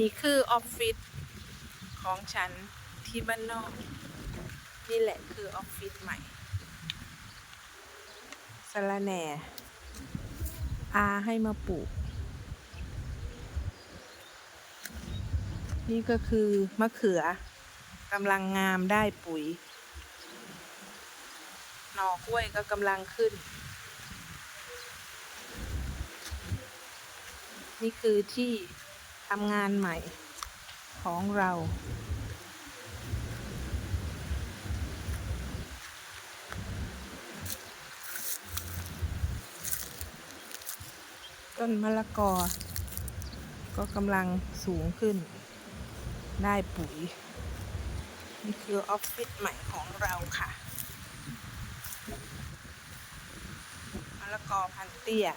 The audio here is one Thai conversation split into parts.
นี่คือออฟฟิศของฉันที่บ้านนอก นี่แหละคือออฟฟิศใหม่สะระแหน่ อาให้มาปลูก นี่ก็คือมะเขือกำลังงามได้ปุ๋ย หน่อกล้วยก็กำลังขึ้น นี่คือที่ ทำงานใหม่ของเรา ต้นมะละกอ ก็กำลังสูงขึ้น ได้ปุ๋ย นี่คือออฟฟิศใหม่ของเราค่ะมะละกอพันเตี้ย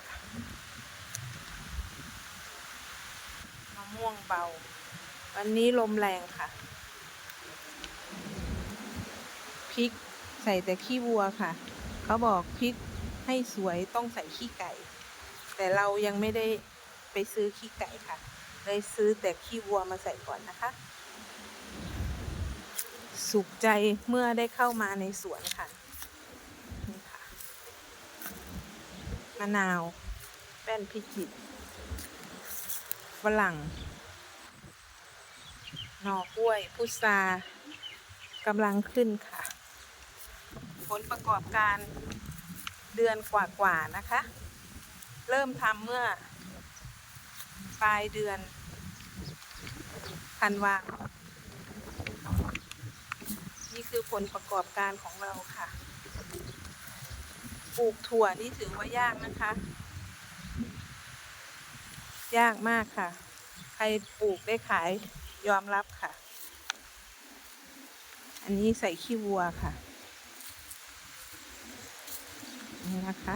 ม่วงเบาวันนี้ลมแรงค่ะ พริกใส่แต่ขี้วัวค่ะ เขาบอกพริกให้สวยต้องใส่ขี้ไก่ แต่เรายังไม่ได้ไปซื้อขี้ไก่ค่ะ เลยซื้อแต่ขี้วัวมาใส่ก่อนนะคะ สุขใจเมื่อได้เข้ามาในสวนค่ะนี่ค่ะมะนาวแป้นพิกจิตร ฝรั่ง หน่อกล้วย พุทรากำลังขึ้นค่ะ ผลประกอบการเดือนกว่าๆนะคะ เริ่มทำเมื่อ ปลายเดือนธันวาคมนี่คือผลประกอบการของเราค่ะ ปลูกถั่วนี่ถือว่ายากนะคะ ยากมากค่ะ ใครปลูกได้ขายยอมรับค่ะ อันนี้ใส่ขี้วัวค่ะ นี่นะคะ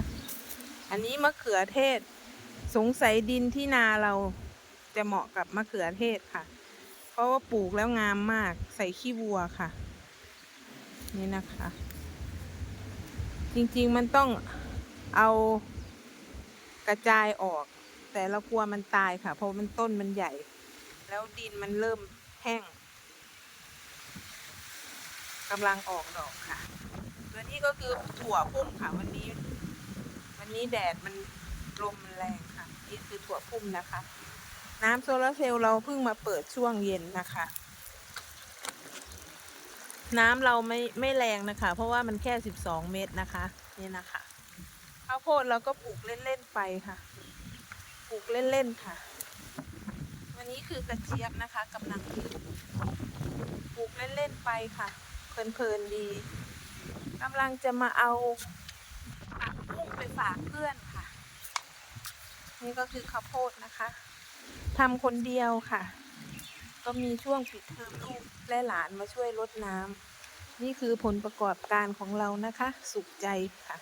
อันนี้มะเขือเทศ สงสัยดินที่นาเราจะเหมาะกับมะเขือเทศค่ะ เพราะว่าปลูกแล้วงามมาก ใส่ขี้วัวค่ะ นี่นะคะ จริงๆมันต้องเอากระจายออก แต่เรากลัวมันตายค่ะ เพราะมันต้นมันใหญ่ แล้วดินมันเริ่มแห้งกำลังออกดอกค่ะตัวนี้ก็คือถั่วพุ่มค่ะ วันนี้ วันนี้แดดมันลมมันแรงค่ะ นี่คือถั่วพุ่มนะคะ น้ำโซลาร์เซลล์เราเพิ่งมาเปิดช่วงเย็นนะคะ น้ำเราไม่ไม่แรงนะคะ เพราะว่ามันแค่สิบสองเมตรนะคะ นี่นะคะข้าวโพดเราก็ปลูกเล่น ๆ ไปค่ะ ลูกเล่นๆค่ะ วันนี้คือกระเจี๊ยบนะคะกำลังปลูกเล่นๆไปค่ะ เพลินๆดีกำลังจะมาเอาผักบุ้งไปฝากเพื่อนค่ะ นี่ก็คือข้าวโพดนะคะทำคนเดียวค่ะ ก็มีช่วงปิดเทอมลูกและหลานมาช่วยรดน้ำนี่คือผลประกอบการของเรานะคะ สุขใจค่ะ